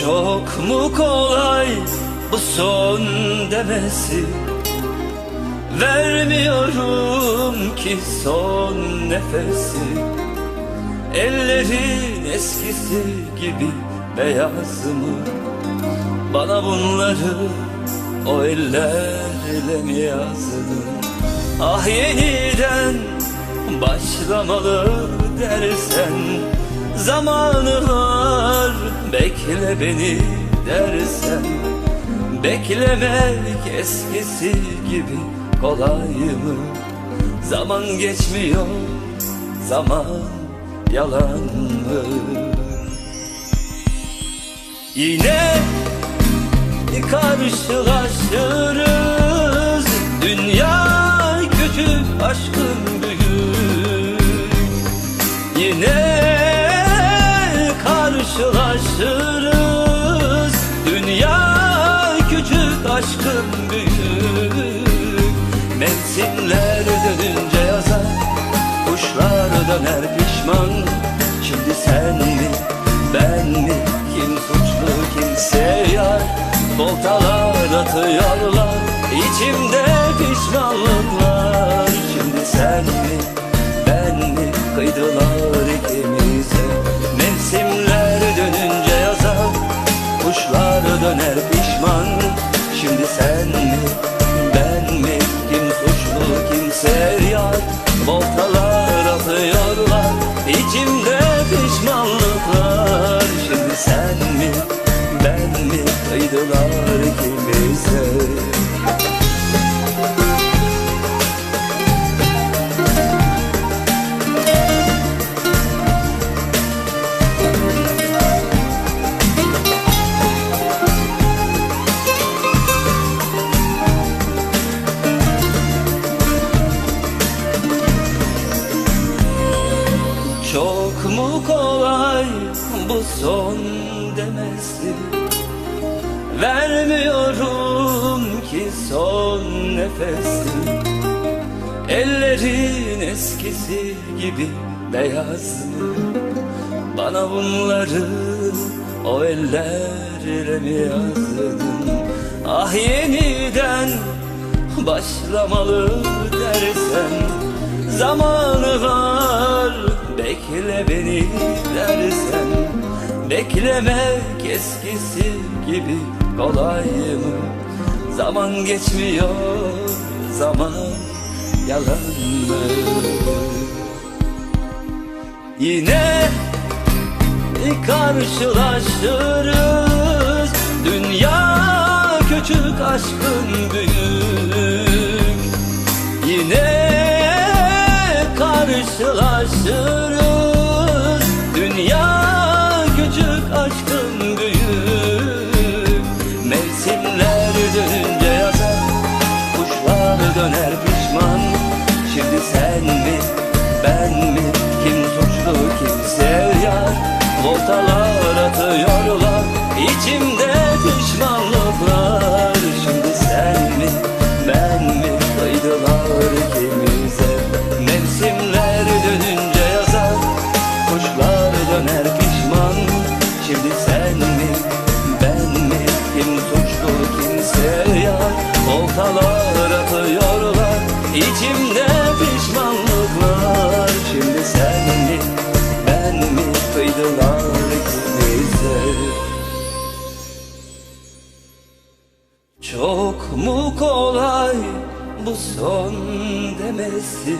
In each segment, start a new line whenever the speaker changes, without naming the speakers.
Çok mu kolay bu son demesi? Vermiyorum ki son nefesi. Ellerin eskisi gibi beyaz mı? Bana bunları o ellerle mi yazdın? Ah yeniden başlamalı dersen Zamanı var bekle beni dersen Beklemek eskisi gibi kolay mı? Zaman geçmiyor, zaman yalan mı? Yine karşılaşırız Dünya karşılaşırız Dünya küçük aşkın büyük. Mevsimler dönünce yazar Kuşlar döner pişman. Şimdi sen mi ben mi Kim suçlu kimse yar? Voltalar atıyorlar İçimde pişmanlıklar. Şimdi sen mi ben mi Kıydılar ikimize Kıydılar ikimize. Çok mu kolay bu son demesi Vermiyorum ki son nefesi Ellerin eskisi gibi beyaz mı? Bana bunları o ellerle mi yazdın? Ah yeniden başlamalı dersen Zamanı var bekle beni dersen Beklemek eskisi gibi kolay mı? Zaman geçmiyor zaman yalan mı? Yine karşılaşırız Dünya küçük aşkın büyük Yine karşılaşırız Voltalar atıyorlar. İçimde pişmanlıklar. Şimdi sen mi ben mi? Kıydılar ikimize. Mevsimler dönünce yazar. Kuşlar döner pişman. Şimdi sen mi ben mi? Kim suçlu kimse yar. Voltalar atıyorlar. İçimde Çok mu kolay bu son demesi?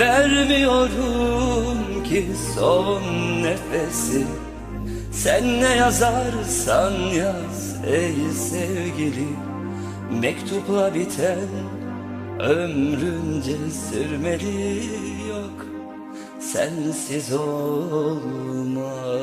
Vermiyorum ki son nefesi. Sen ne yazarsan yaz ey sevgili. Mektupla biten ömrünce sürmeli yok. Sensiz olmaz